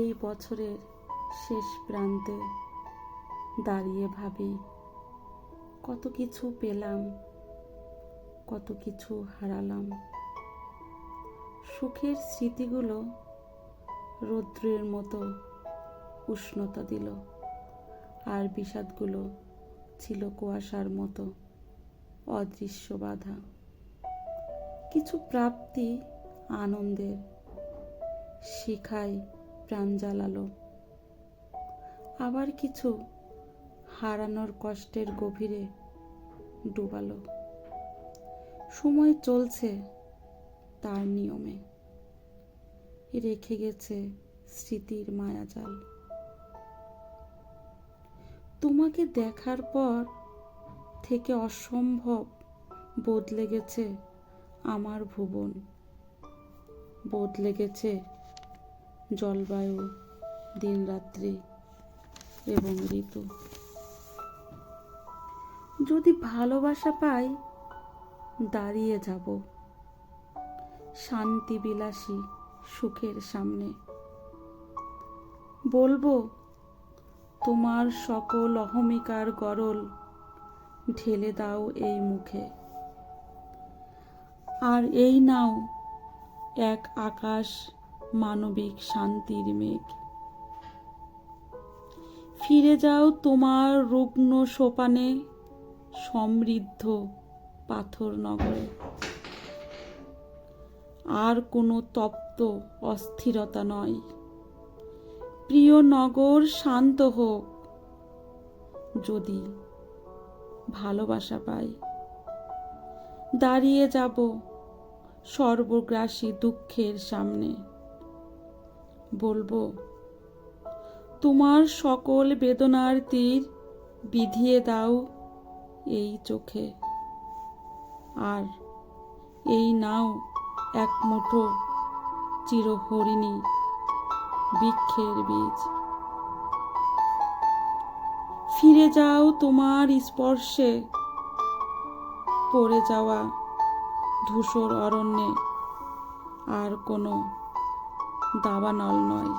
এই বছরের শেষ প্রান্তে দাঁড়িয়ে ভাবি, কত কিছু পেলাম, কত কিছু হারালাম। সুখের স্মৃতিগুলো রৌদ্রের মতো উষ্ণতা দিল, আর বিষাদগুলো ছিল কুয়াশার মতো অদৃশ্য বাধা। কিছু প্রাপ্তি আনন্দের শিখায় প্রাণ জ্বালালো। আবার কিছু হারানোর কষ্টের গভীরে ডুবালো। সময় চলছে তার নিয়মে। রেখে গেছে স্মৃতির মায়াজাল। তোমাকে দেখার পর থেকে অসম্ভব বদলে গেছে আমার ভুবন। বদলে গেছে জলবায়ু, দিনরাত্রি এবং ঋতু। যদি ভালোবাসা পাই, দাঁড়িয়ে যাব। শান্তি বিলাসী সুখের সামনে। বলব, তোমার সকল অহমিকার গরল ঢেলে দাও এই মুখে। আর এই নাও এক আকাশ মানবিক শান্তির মেঘ। ফিরে যাও তোমার রুগ্ন সোপানে, সমৃদ্ধ পাথর নগরে। আর কোনো তপ্ত অস্থিরতা নয়। প্রিয় নগর, শান্ত হোক। যদি ভালোবাসা পাই। দাঁড়িয়ে যাব সর্বগ্রাসী দুঃখের সামনে। বলব, তোমার সকল বেদনার তীর বিধিয়ে দাও এই চোখে। আর এই নাও এক মুঠো চিরহরিণী বৃক্ষের বীজ। ফিরে যাও তোমার স্পর্শে, পড়ে যাওয়া ধূসর অরণ্যে, আর কোনো দাবানল নয়।